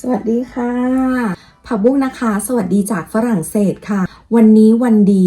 สวัสดีค่ะผักบุ้งนะคะ สวัสดีจากฝรั่งเศสค่ะ วันนี้วันดี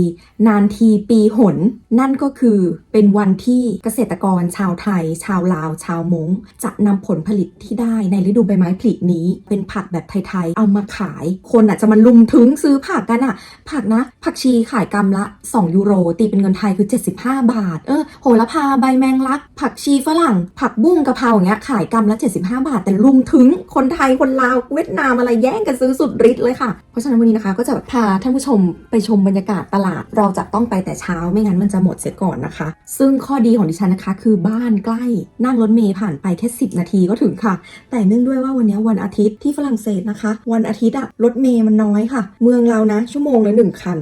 นานทีปีหน นั่นก็คือเป็นวันที่เกษตรกรชาวไทย ชาวลาว ชาวมง้งจะนำผลผลิตที่ได้ในฤดูใบไม้ผลินี้ เป็นผักแบบไทย ๆ เอามาขาย คนอะจะมาลุมถึงซื้อผักกันอะ ผักนะ ผักชีขายกำละ 2 ยูโร ตีเป็นเงินไทยคือ 75 บาท เออโหระพาใบแมงลัก ผักชีฝรั่ง ผักบุ้งกะเพราอย่างเงี้ยขายกำละ 75 บาท แต่ลุมถึงคนไทยคนลาวเวียดนามอะไรแย่งกันซื้อสุดฤทธิ์เลยค่ะเพราะฉะนั้นวันนี้นะคะก็จะพาท่านผู้ชมไปไปชมบรรยากาศตลาด เราจะต้องไปแต่เช้าไม่งั้นมันจะหมดเสียก่อนนะคะ ซึ่งข้อดีของดิฉันนะคะ คือบ้านใกล้นั่งรถเมล์ผ่านไปแค่ 10 นาทีก็ถึงค่ะ แต่เนื่องด้วยว่าวันนี้วันอาทิตย์ที่ฝรั่งเศสนะคะ วันอาทิตย์อะรถเมล์มันน้อยค่ะ เมืองเรานะ ชั่วโมงละหนึ่งคัน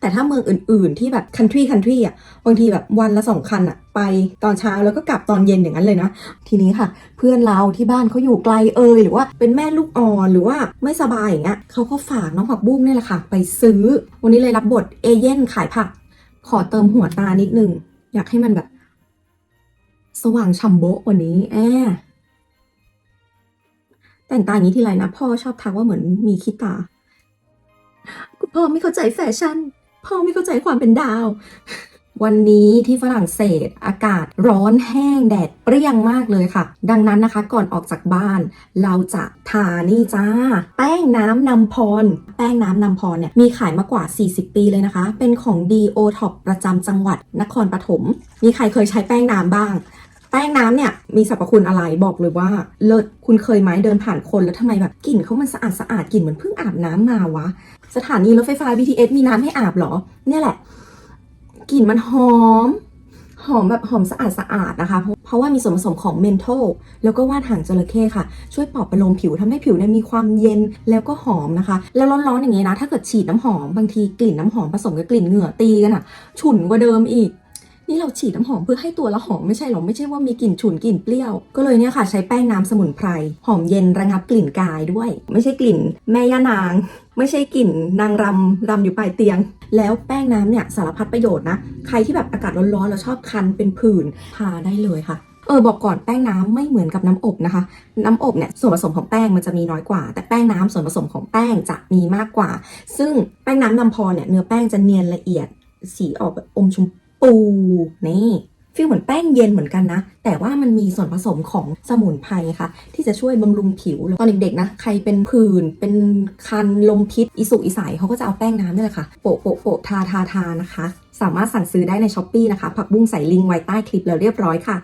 แต่ถ้าเมืองอื่น ๆ ที่แบบ country country อะบางทีแบบวันละสองคันอะไปตอนเช้าแล้วก็กลับตอนเย็นอย่างนั้นเลยนะ ทีนี้ค่ะ เพื่อนเราที่บ้านเขาอยู่ไกลเอยหรือว่าเป็นแม่ลูกอ่อนหรือว่าไม่สบายอย่างเงี้ยเขาก็ฝากน้องผักบุ้งนี่แหละค่ะ ไปซื้อ วันนี้เลยรับบทเอเย่นขายผัก ขอเติมหัวตานิดนึงอยากให้มันแบบ สว่างฉ่ำโบะกว่านี้แอบแต่งตาอย่างนี้ทีไรนะ พ่อชอบทักว่าเหมือนมีขี้ตา คุณพ่อไม่เข้าใจแฟชั่น พ่อไม่เข้าใจความเป็นดาว วันนี้ที่ฝรั่งเศสอากาศร้อนแห้งแดดเปรี้ยงมากเลยค่ะ ดังนั้นนะคะก่อนออกจากบ้าน เราจะทานี่จ้า แป้งน้ำนำพร แป้งน้ำนำพรเนี่ยมีขายมากว่า 40 ปีเลยนะคะ เป็นของดีโอท็อปประจำจังหวัดนครปฐมมีใครเคยใช้แป้งน้ำบ้างแป้งน้ำเนี่ยมีสรรพคุณอะไรบอกเลยว่า เลิศคุณเคยไหมเดินผ่านคนแล้วทำไมแบบกลิ่นเขามันสะอาดสะอาดกลิ่นเหมือนเพิ่งอาบน้ำมาวะ สถานีรถไฟฟ้า BTS มีน้ำให้อาบเหรอ เนี่ยแหละ กลิ่นมันหอม หอมแบบหอมสะอาดสะอาดนะคะ เพราะว่ามีส่วนผสมของเมนโทลแล้วก็ว่านหางจระเข้ค่ะ ช่วยปลอบประโลมผิวทำให้ผิวเนี่ยมีความเย็นแล้วก็หอมนะคะ แล้วร้อนๆอย่างงี้นะ ถ้าเกิดฉีดน้ำหอม บางทีกลิ่นน้ำหอมผสมกับกลิ่นเหงื่อตีกันอะฉุนกว่าเดิมอีก นี่เราฉีดน้ำหอมเพื่อให้ตัวเราหอมไม่ใช่หรอไม่ใช่ว่ามีกลิ่นฉุนกลิ่นเปรี้ยว ก็เลยเนี่ยค่ะใช้แป้งน้ำสมุนไพรหอมเย็นระงับกลิ่นกายด้วย ไม่ใช่กลิ่นแม่ย่านาง ไม่ใช่กลิ่นนางรำรำอยู่ปลายเตียง แล้วแป้งน้ำเนี่ยสารพัดประโยชน์นะใครที่แบบอากาศร้อนๆแล้วชอบคันเป็นผื่นทาได้เลยค่ะเออบอกก่อนแป้งน้ำไม่เหมือนกับน้ำอบนะคะ น้ำอบเนี่ยส่วนผสมของแป้งมันจะมีน้อยกว่า แต่แป้งน้ำส่วนผสมของแป้งจะมีมากกว่า ซึ่งแป้งน้ำนำพรเนี่ยเนื้อแป้งจะเนียนละเอียดสีออกแบบอมชม ปูนี่ฟีลเหมือนแป้งเย็นเหมือนกันนะ แต่ว่ามันมีส่วนผสมของสมุนไพรค่ะ ที่จะช่วยบำรุงผิว ตอนเด็กๆนะ ใครเป็นผื่น เป็นคันลมพิษ อิสุอิสัยเขาก็จะเอาแป้งน้ำนี่แหละค่ะ โปะโปะโปะทาทาทานะคะ สามารถสั่งซื้อได้ในช้อปปีนะคะ ผักบุ้งใส่ลิงก์ไว้ใต้คลิปแล้วเรียบร้อยค่ะ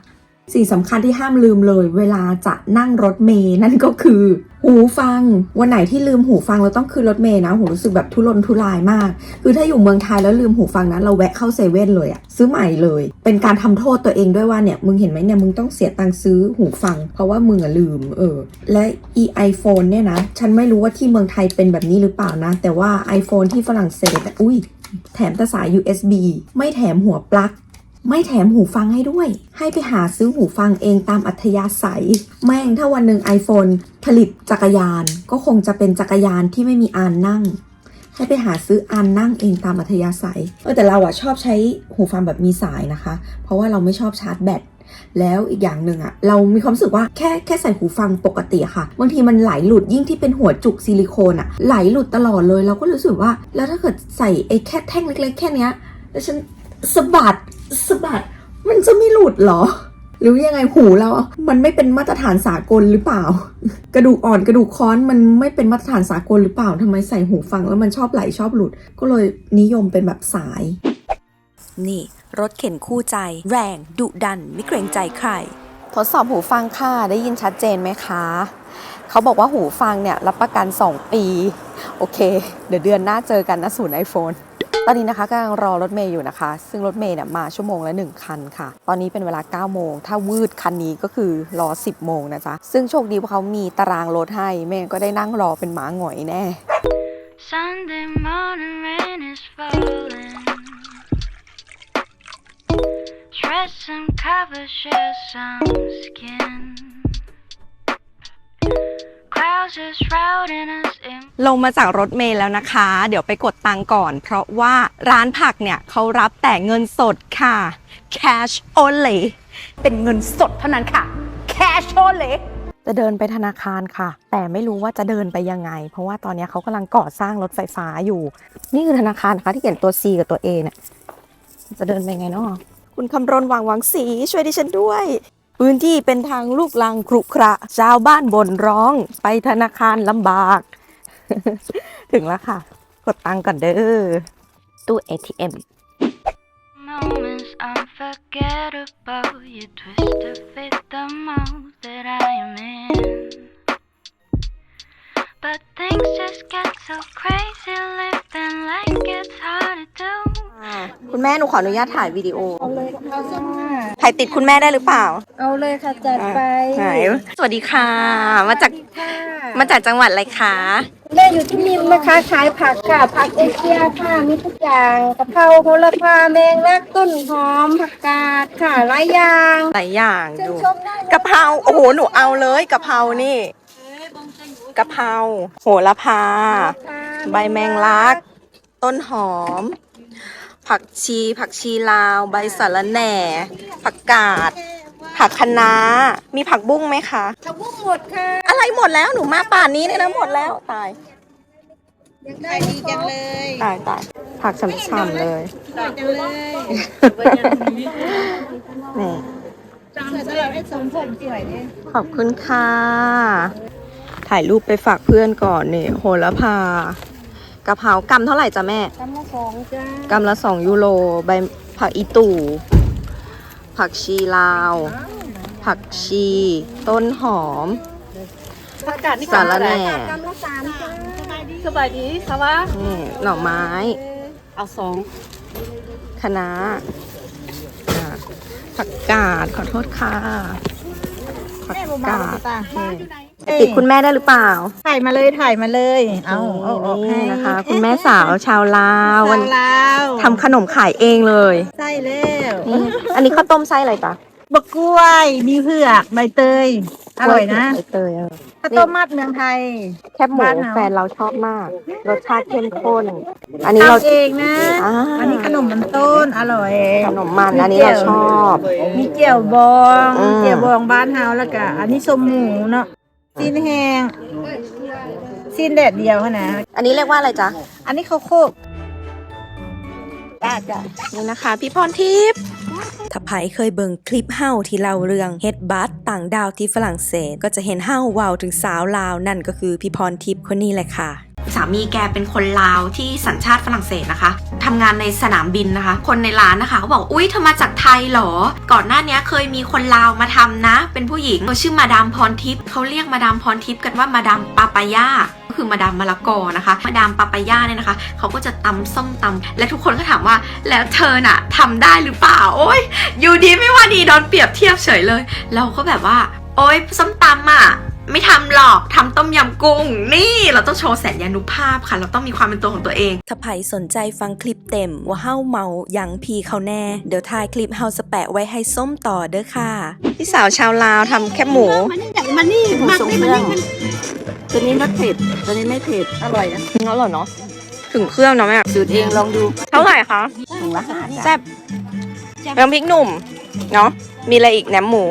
สิ่งสำคัญที่ห้ามลืมเลย เวลาจะนั่งรถเมย์นั่นก็คือ หูฟัง วันไหนที่ลืมหูฟังเราต้องขึ้นรถเมย์นะโหรู้สึกแบบทุรนทุรายมาก คือถ้าอยู่เมืองไทยแล้วลืมหูฟังนะเราแวะเข้าเซเว่นเลยอะซื้อใหม่เลย เป็นการทำโทษตัวเองด้วยว่าเนี่ยมึงเห็นไหมเนี่ยมึงต้องเสียตังค์ซื้อหูฟัง เพราะว่ามึงอะลืมเออ และอีไอโฟนเนี่ยนะ ฉันไม่รู้ว่าที่เมืองไทยเป็นแบบนี้หรือเปล่านะ แต่ว่า iPhone ที่ฝรั่งเศสอะอุ้ยแถมแต่สาย USB ไม่แถมหัวปลั๊ก ไม่แถมหูฟังให้ด้วย ให้ไปหาซื้อหูฟังเองตามอัธยาศัย แม่งถ้าวันหนึ่ง iPhone ผลิตจักรยาน ก็คงจะเป็นจักรยานที่ไม่มีอานนั่ง ให้ไปหาซื้ออานนั่งเองตามอัธยาศัยเออแต่เราอะชอบใช้หูฟังแบบมีสายนะคะ เพราะว่าเราไม่ชอบชาร์จแบตแล้วอีกอย่างหนึ่งอะเรามีความรู้สึกว่าแค่แค่ใส่หูฟังปกติค่ะบางทีมันไหลหลุดยิ่งที่เป็นหัวจุกซิลิโคนอะไหลหลุดตลอดเลย เราก็รู้สึกว่า แล้วถ้าเกิดใส่ไอ้แค่แท่งเล็กๆ แค่เนี้ยแล้วฉันสะบัด สะบัด มันจะไม่หลุดเหรอ หรือยังไงหูเรา มันไม่เป็นมาตรฐานสากลหรือเปล่า กระดูกอ่อนกระดูกค้อนมันไม่เป็นมาตรฐานสากลหรือเปล่าทำไมใส่หูฟังแล้วมันชอบไหลชอบหลุด ก็เลยนิยมเป็นแบบสาย นี่รถเข็นคู่ใจ แรงดุดัน ไม่เกรงใจใคร ทดสอบหูฟังค่ะได้ยินชัดเจนไหมคะเขาบอกว่าหูฟังเนี่ยรับประกัน 2 ปี โอเค เดี๋ยวเดือนหน้าเจอกันนะศูนย์ไอโฟน ตอนนี้นะคะกำลังรอรถเมย์อยู่นะคะ ซึ่งรถเมย์เนี่ยมาชั่วโมงละ1คันค่ะ ตอนนี้เป็นเวลา 9 โมง ถ้าวืดคันนี้ก็คือรอ 10 โมงนะจ๊ะ ซึ่งโชคดีว่าเขามีตารางรถให้แม่ก็ได้นั่งรอเป็นหมาหงอยแน่ Sunday morning rain is falling. Dress some cover, share some skin. ลงมาจากรถเมล์แล้วนะคะ เดี๋ยวไปกดตังก่อน เพราะว่าร้านผักเนี่ยเขารับแต่เงินสดค่ะ cash only เป็นเงินสดเท่านั้นค่ะ cash only จะเดินไปธนาคารค่ะ แต่ไม่รู้ว่าจะเดินไปยังไง เพราะว่าตอนนี้เขากำลังก่อสร้างรถไฟฟ้าอยู่ นี่คือธนาคารนะคะที่เขียนตัว C กับตัว A เนี่ยจะเดินไปยังไงเนาะคุณคำรณวางวังสีช่วยดิฉันด้วย พื้นที่เป็นทางลูกลังครุขระ ชาวบ้านบ่นร้องไปธนาคารลำบาก ถึงแล้วค่ะ กดตังค์ก่อนเด้อ ตู้ ATM Moments unforgettable. You twist to fit the mold that I am in. But things just get so crazy, living like it's hard to do. คุณแม่หนูขออนุญาตถ่ายวิดีโอ ถ่ายติดคุณแม่ได้หรือเปล่า เอาเลยค่ะจัดไปไหนสวัสดีค่ะ มาจากค่ะมาจากจังหวัดอะไรคะ แม่อยู่ที่นิมนะคะ ขายผักค่ะ ผักเอเชียค่ะ มีทุกอย่างกะเพราโหระพาแมงลักต้นหอม ผักกาดค่ะ หลายอย่างหลายอย่างเชิญดูชมได้เลยกะเพรา โอ้โห หนูเอาเลยกะเพรา นี่กะเพรา โหระพาค่ะใบแมงลัก ต้นหอม ผักชี ผักชีลาว ใบสะระแหน่ ผักกาด ผักคะน้า มีผักบุ้งไหมคะ ผักบุ้งหมดค่ะ อะไรหมดแล้วหนูมาป่านนี้เนี่ยนะหมดแล้วตาย ยังได้ดีจังเลยตายตายผักฉ่ำๆเลยจังเลยนี่สำหรับไอ้สมผมสวยเนี่ยขอบคุณค่ะ ถ่ายรูปไปฝากเพื่อนก่อนนี่โหระพา กะเพรากำเท่าไหร่จ้ะแม่กำละสองจ้ากำละสองยูโรใบผักอีตู่ ผักชีลาว ผักชี ต้นหอม ผักกาดนี่สาระแหน่ กำละสามจ้าสบายดีค่ะวะนี่หน่อไม้ เอาสองคะน้าอ่าผักกาดขอโทษค่ะ ผักกาดนี่ ติดคุณแม่ได้หรือเปล่า ถ่ายมาเลยถ่ายมาเลย เอาเอาออกให้นี่นะคะ คุณแม่สาวชาวลาววันลาวทำขนมขายเองเลยใช่แล้วนี่อันนี้ข้าวต้มไส้อะไรจ๊ะบกกล้วย มีเผือกใบเตย อร่อยนะใบเตยเออข้าวต้มมัดเมืองไทย แคบหมูบ้านเราแฟนเราชอบมาก รสชาติเข้มข้น อันนี้เราทำเองนะอ่าอันนี้ขนมมันต้นอร่อย ขนมมันอันนี้เราชอบ มีเจียวบองอืมเจียวบองบ้านเฮาแล้วก็อันนี้ส้มหมูเนาะ ซีนแห้งซีนแดดเดียวนะ อันนี้เรียกว่าอะไรจ๊ะ อันนี้ข้าวโคกจ้าจ้านี่นะคะ พี่พรทิพย์ถ้าไผเคยเบิ่งคลิปเฮาที่เล่าเรื่องเฮ็ดบัตต่างดาวที่ฝรั่งเศส ก็จะเห็นเฮาเว้าถึงสาวลาวนั่นก็คือพี่พรทิพย์คนนี้แหละค่ะ สามีแกเป็นคนลาวที่สัญชาติฝรั่งเศสนะคะทำงานในสนามบินนะคะ คนในร้านนะคะเขาบอกอุ้ยเธอมาจากไทยเหรอ ก่อนหน้านี้เคยมีคนลาวมาทำนะ เป็นผู้หญิงเขาชื่อมาดามพรทิพย์เขาเรียกมาดามพรทิพย์กันว่ามาดามปาปายาก็คือมาดามมะละกอนะคะ มาดามปาปายาเนี่ยนะคะเขาก็จะตำส้มตำและทุกคนก็ถามว่าแล้วเธอน่ะทำได้หรือเปล่าโอ้ยอยู่ดีไม่ว่าดีโดนเปรียบเทียบเฉยเลย เราก็แบบว่า โอ๊ยส้มตำอะ ไม่ทำหรอกทำต้มยำกุ้ง นี่เราต้องโชว์แสนยานุภาพค่ะ เราต้องมีความเป็นตัวของตัวเอง ถ้าไผสนใจฟังคลิปเต็มว่าเฮาเมายังพีเขาแน่ เดี๋ยวถ่ายคลิปเฮาสแปะไว้ให้ส้มต่อเด้อค่ะ พี่สาวชาวลาวทำแคบหมู มันนี่มันนี่มักนี่มันนี่มันตัวนี้รสเผ็ดตัวนี้ไม่เผ็ดอร่อยนะเนาะเหรอเนาะถึงเครื่องเนาะแม่สูตรเองลองดูเท่าไหร่คะถุงละห้าจ้ะแซ่บน้ำพริกหนุ่มเนาะมีอะไรอีกแหนมหมู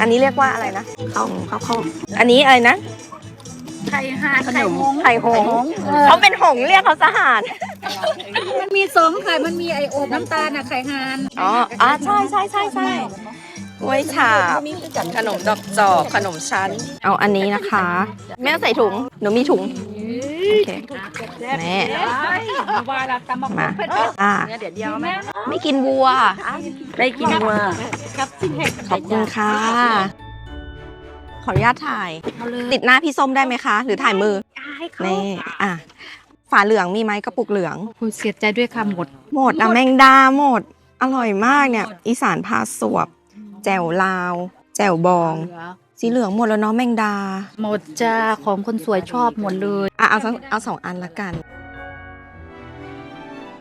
อันนี้เรียกว่าอะไรนะเข้าเข้าเข้าอันนี้อะไรนะไข่ห่าขนมไข่หงส์เขาเป็นหงส์เรียกเขาสหารมันมีสองไข่มันมีไอโอบน้ำตาลอะไข่ห่านอ๋ออ่าใช่ใช่ใช่ใช่กล้วยฉาบขนมดอกจอกขนมชั้น เอาอันนี้นะคะ แม่ใส่ถุงหนูมีถุงโอ เคแม่มาอ่าไม่กินวัว ได้กินวัวขอบคุณค่ะ ขออนุญาตถ่าย ติดหน้าพี่ส้มได้ไหมคะ หรือถ่ายมือนี่อะฝาเหลืองมีไหมกระปุกเหลืองคุณเสียใจด้วยค่ะหมด หมดอะแมงดาหมด อร่อยมากเนี่ย อีสานพาสวบ แจ่วลาว แจ่วบอง สีเหลืองหมดแล้วเนาะแมงดา หมดจ้าของคนสวยชอบหมดเลยอะเอาสักเอาสองอันละกัน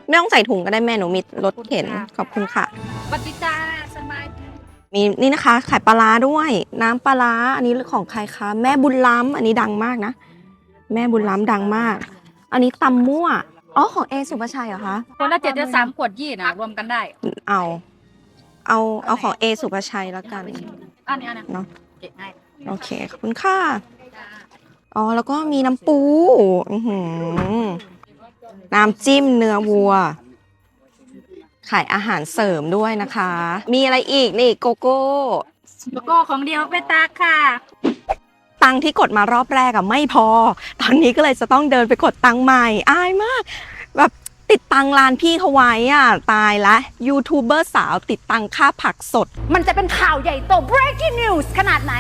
ไม่ต้องใส่ถุงก็ได้แม่หนูมีรถเข็นขอบคุณค่ะปฏิจ้าสบายมีนี่นะคะขายปลาร้าด้วย น้ำปลาร้าอันนี้ของใครคะแม่บุญล้ำอันนี้ดังมากนะ แม่บุญล้ำดังมาก อันนี้ตำมั่วอ๋อของเอสุภาชัยเหรอคะคนละเจ็ดเดือนสามขวดยี่นะรวมกันได้ เอา เอาเอาของเอสุภาชัยแล้วกันอันนี้อันนี้เนาะ เก็บให้โอเค ขอบคุณค่ะ อ๋อ แล้วก็มีน้ำปูอื้อหือน้ำจิ้มเนื้อวัว ขายอาหารเสริมด้วยนะคะ มีอะไรอีกนี่โกโก้ แล้วก็ของเดียวไปตากค่ะ ตังค์ที่กดมารอบแรกอะไม่พอ ตอนนี้ก็เลยจะต้องเดินไปกดตังค์ใหม่ อายมาก แบบ ติดตังค์ร้านพี่เขาไว้อะตายละยูทูบเบอร์สาวติดตังค่าผักสด มันจะเป็นข่าวใหญ่โต breaking news ขนาดไหน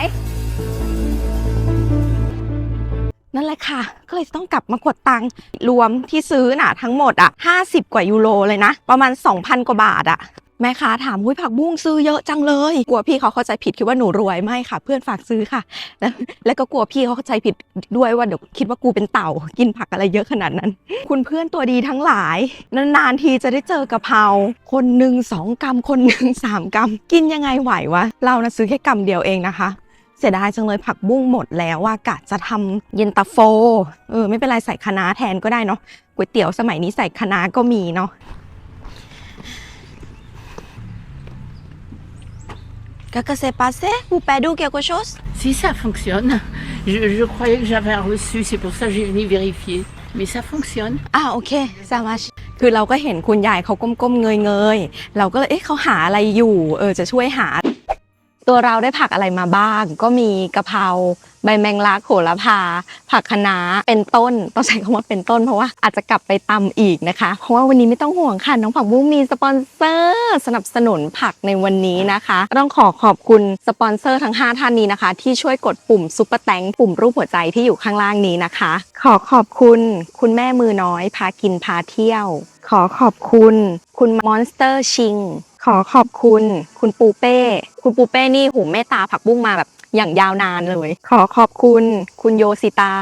นั่นแหละค่ะ ก็เลยต้องกลับมากดตังค์รวมที่ซื้อน่ะทั้งหมดอะ50 กว่ายูโรเลยนะ ประมาณ 2,000 กว่าบาทอะ แม่ค้าถามหุ้ยผักบุ้งซื้อเยอะจังเลย กลัวพี่เขาเข้าใจผิดคิดว่าหนูรวยไม่ค่ะ เพื่อนฝากซื้อค่ะ แล้วแล้วก็กลัวพี่เขาเข้าใจผิดด้วยว่าเดี๋ยวคิดว่ากูเป็นเต่า กินผักอะไรเยอะขนาดนั้น คุณเพื่อนตัวดีทั้งหลาย นานๆทีจะได้เจอกะเพราคนหนึ่งสองกรัมคนหนึ่งสามกรัมกินยังไงไหววะเรานะซื้อแค่กรัมเดียวเองนะคะเสียดายจังเลยผักบุ้งหมดแล้วว่ากะจะทำเย็นตาโฟเออไม่เป็นไรใส่คะน้าแทนก็ได้เนาะก๋วยเตี๋ยวสมัยนี้ใส่คะน้าก็มีเนาะ กากาเซปาเซ่ vous perdez quelque chose Si ça fonctionne, je, je croyais que j'avais reçu, c'est pour ça que j'ai venu vérifier. Mais ça fonctionne. อ่าโอเคสามาชคือเราก็เห็นคุณยายเขาก้มๆเงยๆ เราก็เลยเอ๊ะเขาหาอะไรอยู่ เออจะช่วยหา ตัวเราได้ผักอะไรมาบ้าง ก็มีกะเพราใบแมงลักโหระพา ผักคะน้าเป็นต้นต้องใช้คำว่าเป็นต้นเพราะว่าอาจจะกลับไปตำอีกนะคะ เพราะว่าวันนี้ไม่ต้องห่วงค่ะน้องผักบุ้งมีสปอนเซอร์สนับสนุนผักในวันนี้นะคะ ต้องขอขอบคุณสปอนเซอร์ทั้ง 5 ท่านนี้นะคะ ที่ช่วยกดปุ่มซุปเปอร์แตงปุ่มรูปหัวใจที่อยู่ข้างล่างนี้นะคะ ขอขอบคุณ คุณแม่มือน้อย พากินพาเที่ยว ขอขอบคุณ คุณมอนสเตอร์ชิง ขอขอบคุณ คุณปูเป้ คุณปูเป้นี่หูเมตตาผักบุ้งมาแบบอย่างยาวนานเลย ขอขอบคุณ คุณโยสิตา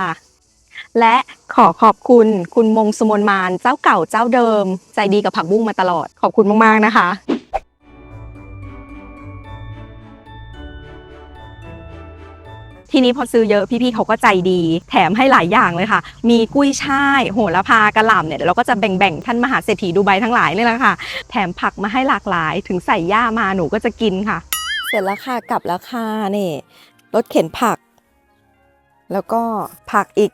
และขอขอบคุณ คุณมงสมนมานเจ้าเก่าเจ้าเดิม ใจดีกับผักบุ้งมาตลอด ขอบคุณมากๆนะคะ ทีนี้พอซื้อเยอะพี่ๆเขาก็ใจดี แถมให้หลายอย่างเลยค่ะ มีกุ้ยช่าย โหระพากระหล่ำเนี่ยเราก็จะแบ่งๆท่านมหาเศรษฐีดูไบทั้งหลายนี่แหละค่ะ แถมผักมาให้หลากหลาย ถึงใส่ย่ามาหนูก็จะกินค่ะ เสร็จแล้วค่ะกลับแล้วค่ะนี่รถเข็นผัก แล้วก็ผักอีก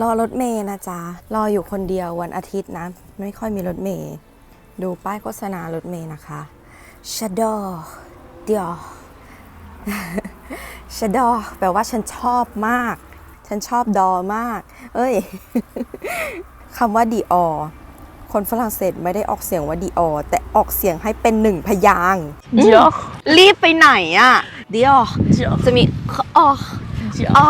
รอรถเมย์นะจ๊ะรออยู่คนเดียววันอาทิตย์นะ ไม่ค่อยมีรถเมย์ดูป้ายโฆษณารถเมย์นะคะชาดอเดียว ชาดอแปลว่าฉันชอบมาก ฉันชอบดอมาก เอ้ยคำว่าดีออคนฝรั่งเศสไม่ได้ออกเสียงว่าดีออแต่ออกเสียงให้เป็นหนึ่งพยางค์ Dior, รีบไปไหนอะเดียว Dior, จะมีอ๋อ Dior. อ๋อ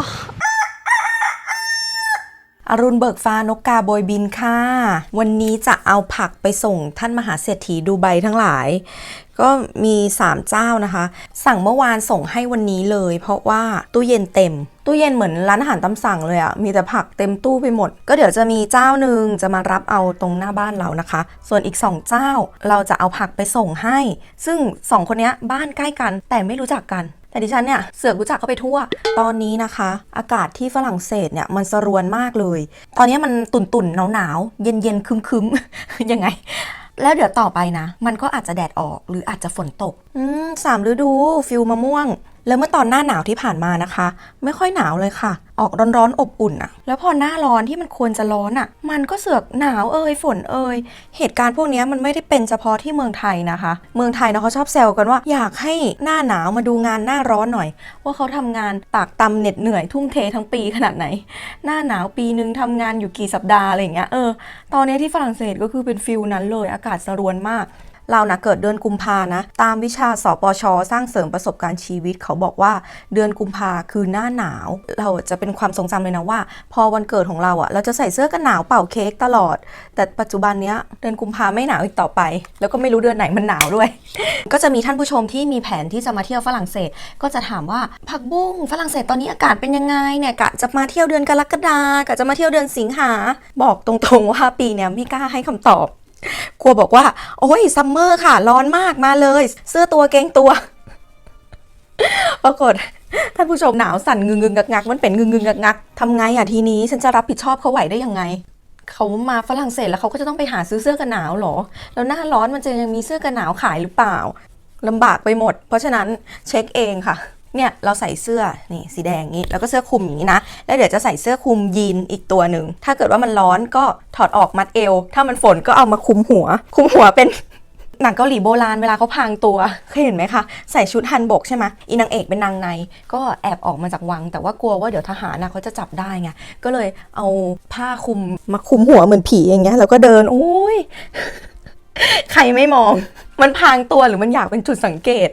อรุณเบิกฟ้านกกาโบยบินค่ะ วันนี้จะเอาผักไปส่งท่านมหาเศรษฐีดูไบทั้งหลาย ก็มี 3 เจ้านะคะ สั่งเมื่อวานส่งให้วันนี้เลย เพราะว่าตู้เย็นเต็ม ตู้เย็นเหมือนร้านอาหารตามสั่งเลยอะมีแต่ผักเต็มตู้ไปหมด ก็เดี๋ยวจะมีเจ้าหนึ่งจะมารับเอาตรงหน้าบ้านเรานะคะ ส่วนอีก 2 เจ้าเราจะเอาผักไปส่งให้ ซึ่ง 2 คนนี้บ้านใกล้กัน แต่ไม่รู้จักกันแต่ดิฉันเนี่ยเสือกรู้จักเขาไปทั่ว ตอนนี้นะคะ อากาศที่ฝรั่งเศสเนี่ยมันสรวนมากเลย ตอนนี้มันตุ่นตุ่นหนาวๆเย็นๆคึมคึมๆยังไง แล้วเดี๋ยวต่อไปนะ มันก็อาจจะแดดออกหรืออาจจะฝนตก อืมสามฤดูฟิลมะม่วง แล้วเมื่อตอนหน้าหนาวที่ผ่านมานะคะ ไม่ค่อยหนาวเลยค่ะ ออกร้อนๆอบอุ่นอะแล้วพอหน้าร้อนที่มันควรจะร้อนอะมันก็เสือกหนาวเอ่ยฝนเอ่ยเหตุการณ์พวกนี้มันไม่ได้เป็นเฉพาะที่เมืองไทยนะคะ เมืองไทยเนาะเขาชอบแซวกันว่าอยากให้หน้าหนาวมาดูงานหน้าร้อนหน่อย ว่าเขาทำงานตากตำเหน็ดเหนื่อยทุ่มเททั้งปีขนาดไหน หน้าหนาวปีนึงทำงานอยู่กี่สัปดาห์อะไรอย่างเงี้ยเออตอนนี้ที่ฝรั่งเศสก็คือเป็นฟิลนั้นเลยอากาศสรวนมาก เรานะเกิดเดือนกุมภานะ ตามวิชาสปช สร้างเสริมประสบการณ์ชีวิต เขาบอกว่าเดือนกุมภาคือหน้าหนาว เราจะเป็นความทรงจำเลยนะว่า พอวันเกิดของเราอะเราจะใส่เสื้อกันหนาวเป่าเค้กตลอด แต่ปัจจุบันเนี้ยเดือนกุมภาไม่หนาวอีกต่อไป แล้วก็ไม่รู้เดือนไหนมันหนาวด้วย ก็จะมีท่านผู้ชมที่มีแผนที่จะมาเที่ยวฝรั่งเศส ก็จะถามว่าผักบุ้งฝรั่งเศสตอนนี้อากาศเป็นยังไงเนี่ยกะจะมาเที่ยวเดือนกรกฎากะจะมาเที่ยวเดือนสิงหาบอกตรงๆว่าปีเนี้ยไม่กล้าให้คำตอบ กลัวบอกว่า โอ้ยซัมเมอร์ค่ะ ร้อนมากมาเลย เสื้อตัวเกงตัว ปรากฏท่านผู้ชมหนาวสั่นงึงงึงงักงักมันเป็นงึงงึงงักงักทำไงอะทีนี้ฉันจะรับผิดชอบเขาไหวได้ยังไงเขามาฝรั่งเศสแล้วเขาก็จะต้องไปหาซื้อเสื้อกันหนาวหรอ แล้วหน้าร้อนมันจะยังมีเสื้อกันหนาวขายหรือเปล่าลำบากไปหมด เพราะฉะนั้นเช็คเองค่ะ เนี่ยเราใส่เสื้อนี่สีแดงนี้แล้วก็เสื้อคลุมอย่างนี้นะ แล้วเดี๋ยวจะใส่เสื้อคลุมยีนอีกตัวหนึ่ง ถ้าเกิดว่ามันร้อนก็ถอดออกมัดเอว ถ้ามันฝนก็เอามาคลุมหัว คลุมหัวเป็นหนังเกาหลีโบราณเวลาเขาพางตัวเคยเห็นไหมคะใส่ชุดฮันบกใช่ไหมอีนางเอกเป็นนางใน ก็แอบออกมาจากวัง แต่ว่ากลัวว่าเดี๋ยวทหารนะเขาจะจับได้ไงก็เลยเอาผ้าคลุมมาคลุมหัวเหมือนผีอย่างเงี้ยแล้วก็เดินโอ้ยใครไม่มอง มันพางตัวหรือมันอยากเป็นจุดสังเกต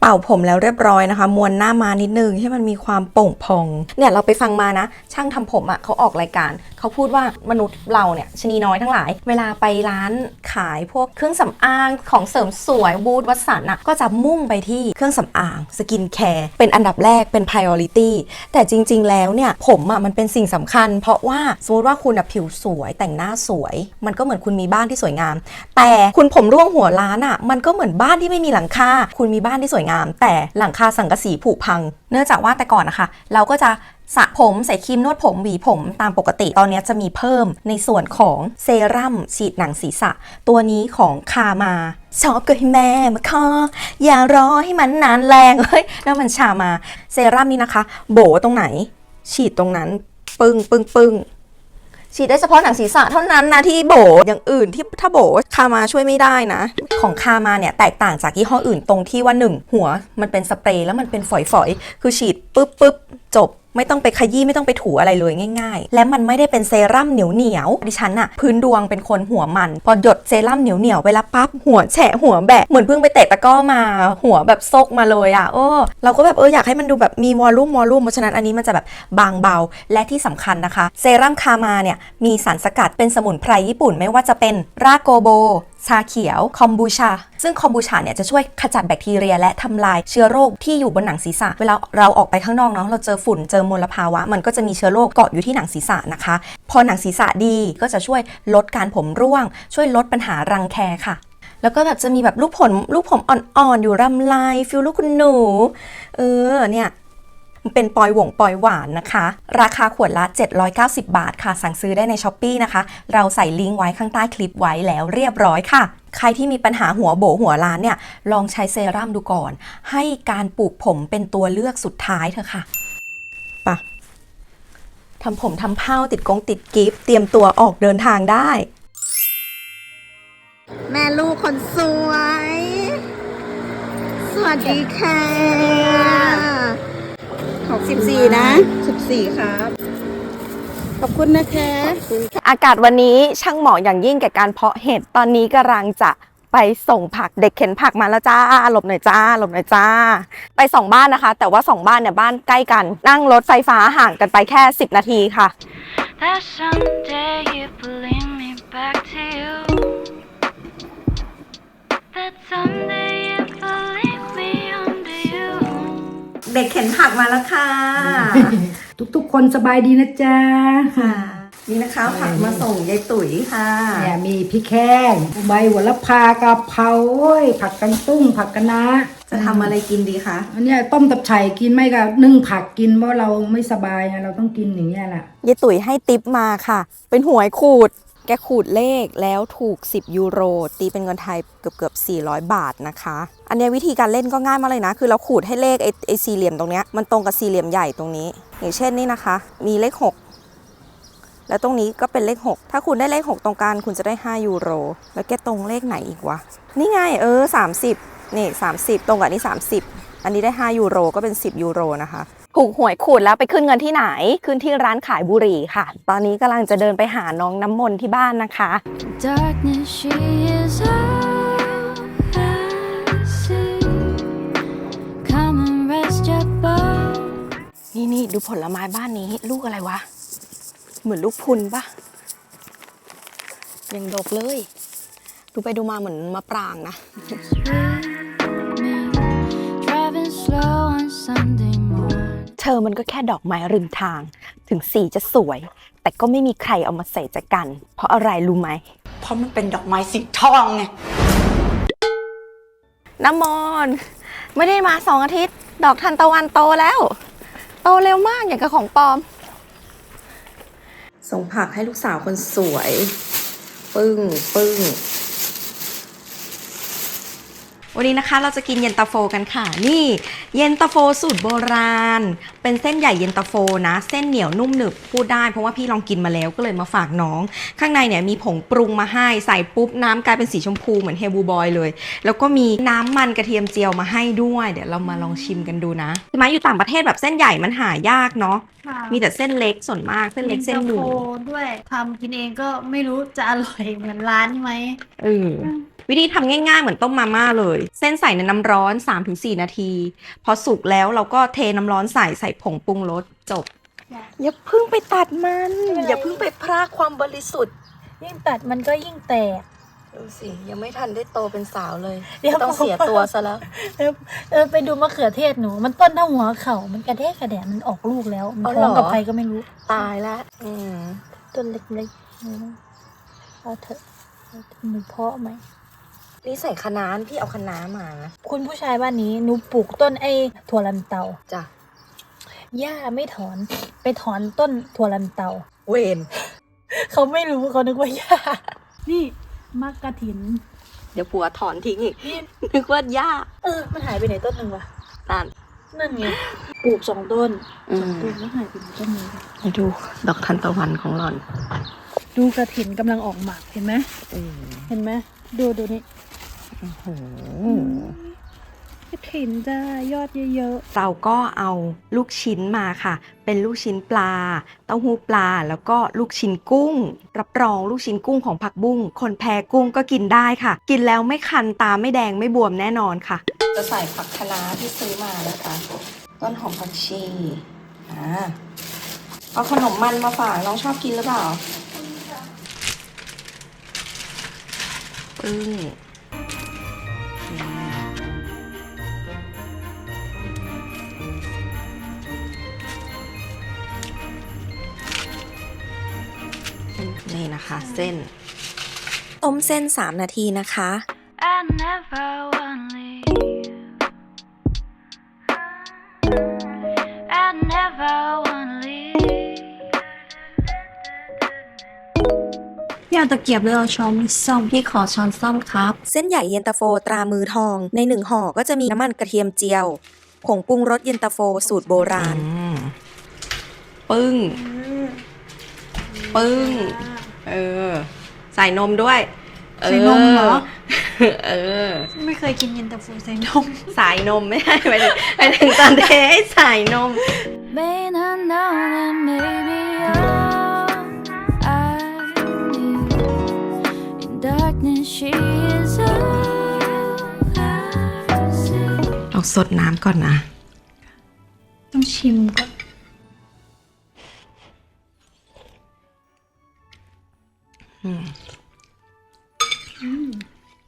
เป่าผมแล้วเรียบร้อยนะคะมวนหน้ามานิดนึงให้มันมีความโป่งพอง เนี่ยเราไปฟังมานะ ช่างทำผมอะ่ะเขาออกรายการ เขาพูดว่ามนุษย์เราเนี่ยชนีน้อยทั้งหลาย เวลาไปร้านขายพวกเครื่องสำอางของเสริมสวยบูธวัสนอะก็จะมุ่งไปที่เครื่องสำอางสกินแคร์เป็นอันดับแรกเป็น priority แต่จริง ๆ แล้วเนี่ยผมอะ่ะมันเป็นสิ่งสำคัญ เพราะว่าสมมติว่าคุณผิวสวยแต่งหน้าสวย มันก็เหมือนคุณมีบ้านที่สวยงาม แต่คุณผมร่วงหัวล้านอะ่ะ มันก็เหมือนบ้านที่ไม่มีหลังคาคุณมีบ้านที่สวยงาม แต่หลังคาสังกะสีผุพัง เนื่องจากว่าแต่ก่อนนะคะ เราก็จะ สระผมใส่ครีมนวดผมหวีผมตามปกติ ตอนนี้จะมีเพิ่มในส่วนของเซรั่มฉีดหนังศีรษะ ตัวนี้ของคามาชอบก็ให้แม่มาคออย่ารอให้มันนานแรงเฮ้ยแล้วมันชามาเซรั่มนี้นะคะ โบตรงไหน ฉีดตรงนั้น ปึ้งปึ้งปึ้งฉีดได้เฉพาะหนังศีรษะเท่านั้นนะที่โบอย่างอื่นที่ถ้าโบคามาช่วยไม่ได้นะ ของคามาเนี่ยแตกต่างจากยี่ห้ออื่นตรงที่ว่าหนึ่งหัวมันเป็นสเปรย์แล้วมันเป็นฝอยๆ คือฉีดปุ๊บปุ๊บจบ ไม่ต้องไปขยี้ไม่ต้องไปถูอะไรเลยง่าย ๆ และมันไม่ได้เป็นเซรั่มเหนียวเหนียวๆดิฉันอะพื้นดวงเป็นคนหัวมัน พอหยดเซรั่มเหนียวเหนียวๆไปล้วปั๊บหัวแฉะหัวแบะเหมือนเพิ่งไปเตะตะก้อมาหัวแบบซกมาเลยอะเออเราก็แบบเอออยากให้มันดูแบบมีวอลลุ่มวอลลุ่มเพราะฉะนั้นอันนี้มันจะแบบบางเบาและที่สำคัญนะคะ เซรั่มคามาเนี่ยมีสารสกัดเป็นสมุนไพรญี่ปุ่นไม่ว่าจะเป็นรากโกโบ ชาเขียว คอมบูชา ซึ่งคอมบูชาเนี่ยจะช่วยขจัดแบคทีเรีย และทำลายเชื้อโรคที่อยู่บนหนังศีรษะ เวลาเราออกไปข้างนอกเนาะเราเจอฝุ่นเจอมลภาวะ มันก็จะมีเชื้อโรคเกาะอยู่ที่หนังศีรษะนะคะ พอหนังศีรษะดีก็จะช่วยลดการผมร่วง ช่วยลดปัญหารังแคค่ะแล้วก็แบบจะมีแบบลูกผมลูกผมอ่อนๆ อยู่รำไรฟิลลูกคุณหนู เออเนี่ย เป็นปอยหวงปอยหวานนะคะ ราคาขวดละ 790 บาทค่ะ สั่งซื้อได้ในช้อปปีนะคะ เราใส่ลิงก์ไว้ข้างใต้คลิปไว้แล้วเรียบร้อยค่ะ ใครที่มีปัญหาหัวโบหัวล้านเนี่ย ลองใช้เซรั่มดูก่อน ให้การปลูกผมเป็นตัวเลือกสุดท้ายเถอะค่ะปะทำผมทำเผ้าติดกงติดกิฟต์เตรียมตัวออกเดินทางได้ แม่ลูกคนสวย สวัสดีค่ะ หกสิบสี่นะสิบสี่ครับ ขอบคุณนะคะ อากาศวันนี้ช่างเหมาะอย่างยิ่งแก่การเพาะเห็ด ตอนนี้กำลังจะไปส่งผักเด็กเข็นผักมาแล้วจ้าหลบหน่อยจ้าหลบหน่อยจ้า ไปสองบ้านนะคะ แต่ว่าสองบ้านเนี่ยบ้านใกล้กัน นั่งรถไฟฟ้าห่างกันไปแค่ 10 นาทีค่ะ That someday เด็กเข็นผักมาแล้วค่ะ ทุกๆ คนสบายดีนะจ๊ะค่ะนี่นะคะผักมาส่งยายตุ๋ยค่ะเนี่ยมีพริกแข้งใบหัวละพากะเพราโอ้ยผักกันตุ้งผักกันนะจะทำอะไรกินดีคะอันเนี้ยต้มตับไฉกินไม่ก็นึ่งผักกินเพราะเราไม่สบายไงเราต้องกินอย่างเงี้ยแหละยายตุ๋ยให้ติปมาค่ะ เป็นหวยขูดแกขูดเลขแล้วถูก 10 ยูโร ตีเป็นเงินไทยเกือบเกือบ400 บาทนะคะ อันนี้วิธีการเล่นก็ง่ายมากเลยนะ คือเราขูดให้เลขไอ้ไอ้สี่เหลี่ยมตรงเนี้ยมันตรงกับสี่เหลี่ยมใหญ่ตรงนี้ อย่างเช่นนี่นะคะ มีเลข 6 แล้วตรงนี้ก็เป็นเลข 6 ถ้าคุณได้เลข 6 ตรงกลางคุณจะได้ 5 ยูโร แล้วแกตรงเลขไหนอีกวะ นี่ไงเออ 30 นี่ 30 ตรงกับนนี้30 อันนี้ได้ 5 ยูโรก็เป็น 10 ยูโรนะคะ ถูกหวยขูดแล้วไปขึ้นเงินที่ไหน ขึ้นที่ร้านขายบุหรี่ค่ะ ตอนนี้กำลังจะเดินไปหาน้องน้ำมนต์ที่บ้านนะคะ Darkness, she is all I see. Come and rest your boat. นี่นี่ดูผลไม้บ้านนี้ ลูกอะไรวะ เหมือนลูกพุนปะยังดกเลย ดูไปดูมาเหมือนมะปรางนะ with อมันก็แค่ดอกไม้ริมทาง ถึงสีจะสวย แต่ก็ไม่มีใครเอามาใส่ใจกัน เพราะอะไรรู้ไหม เพราะมันเป็นดอกไม้สีทองไงน้ำมนต์ไม่ได้มาสองอาทิตย์ ดอกทันตะวันโตแล้ว โตเร็วมากอย่างกับของปลอม ส่งผักให้ลูกสาวคนสวย ปึ้งปึ้งวันนี้นะคะเราจะกินเย็นตาโฟกันค่ะ นี่ เย็นตาโฟสูตรโบราณเป็นเส้นใหญ่เย็นตาโฟนะ เส้นเหนียวนุ่มหนึบพูดได้เพราะว่าพี่ลองกินมาแล้วก็เลยมาฝากน้อง ข้างในเนี่ยมีผงปรุงมาให้ใส่ปุ๊บน้ำกลายเป็นสีชมพูเหมือนเฮบูบอยเลย แล้วก็มีน้ำมันกระเทียมเจียวมาให้ด้วยเดี๋ยวเรามาลองชิมกันดูนะใช่ไหมอยู่ต่างประเทศแบบเส้นใหญ่มันหายากเนาะมีแต่เส้นเล็กส่วนมากเส้นเล็กเส้นหมูย็ตาโฟด้วยทำกินเองก็ไม่รู้จะอร่อยเหมือนร้านไหมเออวิธีทำง่ายๆ เหมือนต้มมาม่าเลย เส้นใส่ในน้ำร้อน 3-4 นาที พอสุกแล้วเราก็เทน้ำร้อนใส่ใส่ผงปรุงรสจบ อย่าเพิ่งไปตัดมัน อย่าเพิ่งไปพรากความบริสุทธิ์ ยิ่งตัดมันก็ยิ่งแตก ดูสิ ยังไม่ทันได้โตเป็นสาวเลยเดี๋ยว ต้องเสียตัวซะแล้ว เออเออไปดูมะเขือเทศหนู มันต้นเท่าหัวเข่ามันกระเทศกระแดะมันออกลูกแล้ว มันอ๋อท้องเหรอกับใครก็ไม่รู้ ตายละอืมต้นเล็กๆนี่นะเอาเถอะมันเพาะไหม นี่ใส่คะน้าพี่เอาคะน้ามานะคุณผู้ชายบ้านนี้หนูปลูกต้นไอ้ถั่วลันเตา จ้ะ หญ้าไม่ถอนไปถอนต้นถั่วลันเตา เวนเขาไม่รู้เขานึกว่าหญ้า นี่มักกะถิน เดี๋ยวผัวถอนทิ้งอีก นึกว่าย่าเออ มันหายไปไหนต้นหนึ่งวะตานนั่นไงปลูกสองต้นอืสองมต้นแล้วหายไปไหนต้นนี้วะมาดูดอกทันตะวันของหล่อน ดูกระถินกำลังออกหมากเห็นไหมเห็นไหมดูดูนี่ กระถินจ้ายอดเยอะเราก็เอาลูกชิ้นมาค่ะ เป็นลูกชิ้นปลา เต้าหู้ปลา แล้วก็ลูกชิ้นกุ้ง รับรองลูกชิ้นกุ้งของผักบุ้ง คนแพ้กุ้งก็กินได้ค่ะ กินแล้วไม่คันตาไม่แดงไม่บวมแน่นอนค่ะ จะใส่ผักคะน้าที่ซื้อมานะคะ ต้นหอมผักชีอ่าเอาขนมมันมาฝากน้องชอบกินหรือเปล่าปึ้ง นี่นะคะ เส้น ต้มเส้น 3 นาทีนะคะ I never wanna leave. I never wanna leave. ๆอย่าตะเกียบเลยเอาช้อนซ่อมพี่ขอช้อนซ่อมครับ เส้นใหญ่เย็นตาโฟตรามือทอง ในหนึ่งห่อก็จะมีน้ำมันกระเทียมเจียว ผงปรุงรสเย็นตาโฟสูตรโบราณ อืมปึ้ง ปึ้ง เออ ใส่นมด้วยใส่นมเหรอ เออ ไม่เคยกินเย็นตาโฟใส่นม สายนมไม่ใช่ไปถึงไปถึงตอนเทให้สายนม May not know that maybe all I need in darkness she is all I see. เอาสดน้ำก่อนนะ ต้องชิมก่อน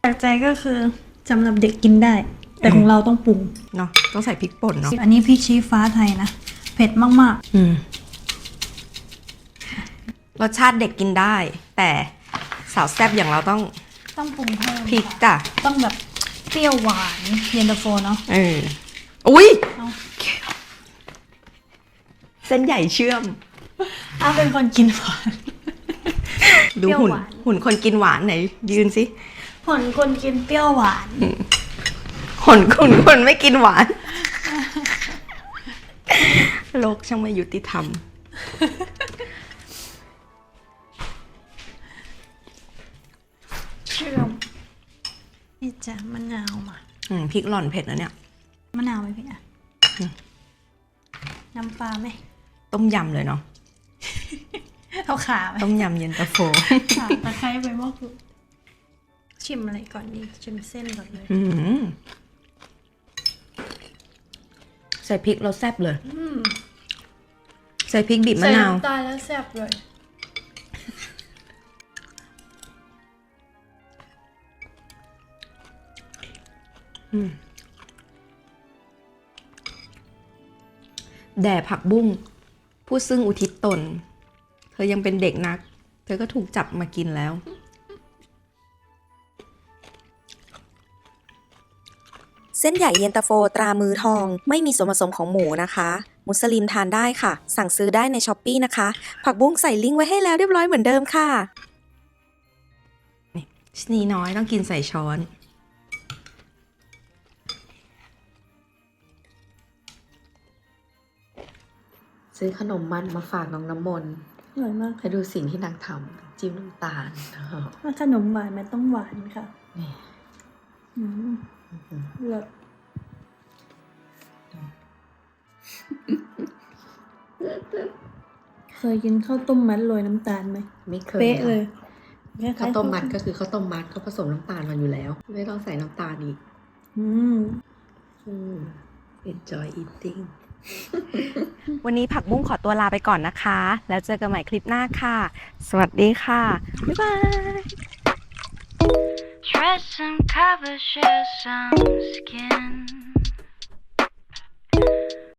จากใจก็คือสำหรับเด็กกินได้ แต่ของเราต้องปรุงเนาะต้องใส่พริกป่นเนาะอันนี้พริกชี้ฟ้าไทยนะ เผ็ดมากอืมรสชาติเด็กกินได้ แต่สาวแซ่บอย่างเราต้องๆต้องปรุงเพิ่มพริกค่ะจ้ะต้องแบบเปรี้ยวหวานเย็นตาโฟเนาะเอออุ้ยเอาเส้นใหญ่เชื่อมอ้าเป็นคนกินหวาน ดูหุ่น เปรี้ยวหวาน หุ่นคนกินหวานไหน ยืนสิผลคนกินเปรี้ยวหวาน หุ่นคนคนไม่กินหวาน โลกช่างไม่ยุติธรรม เชื่อมนี่จ้ะมะนาวมาอืมพริกหล่อนเผ็ดนะเนี่ย มะนาวไหมพี่อะน้ำปลาไหมต้มยำเลยเนาะ เอาขาไหมต้มยำเย็นตาโฟขาตะไคร้ไปว่าคือชิมอะไรก่อนดีชิมเส้นก่อนเลย อืมใส่พริกเราแซ่บเลยใส่พริกบีบมะนาวใส่น้ำตาลแล้วแซ่บเลย แด่ผักบุ้ง ผู้ซึ่งอุทิศตน เธอยังเป็นเด็กนัก เธอก็ถูกจับมากินแล้ว เส้นใหญ่เย็นตาโฟตรามือทอง ไม่มีส่วนผสมของหมูนะคะ มุสลิมทานได้ค่ะ สั่งซื้อได้ในช้อปปีนะคะ ผักบุ้งใส่ลิงก์ไว้ให้แล้วเรียบร้อยเหมือนเดิมค่ะชนีน้อยต้องกินใส่ช้อนซื้อขนมมันมาฝากน้องน้ำมนต์ อร่อยมากให้ดูสิ่งที่นางทำจิ้มน้ำตาลนะครับถ้าขนมหวานมันต้องหวานค่ะนี่อืมเลิศเคยกินข้าวต้มมัดโรยน้ำตาลไหมไม่เคยเป๊ะเลยข้าวต้มมัดก็คือข้าวต้มมัดเขาผสมน้ำตาลมาอยู่แล้ว ไม่ต้องใส่น้ำตาลอีกอืมอืม enjoy eating วันนี้ผักบุ้งขอตัวลาไปก่อนนะคะ แล้วเจอกันใหม่คลิปหน้าค่ะ สวัสดีค่ะ บ๊ายบาย Dress and cover, share some skin.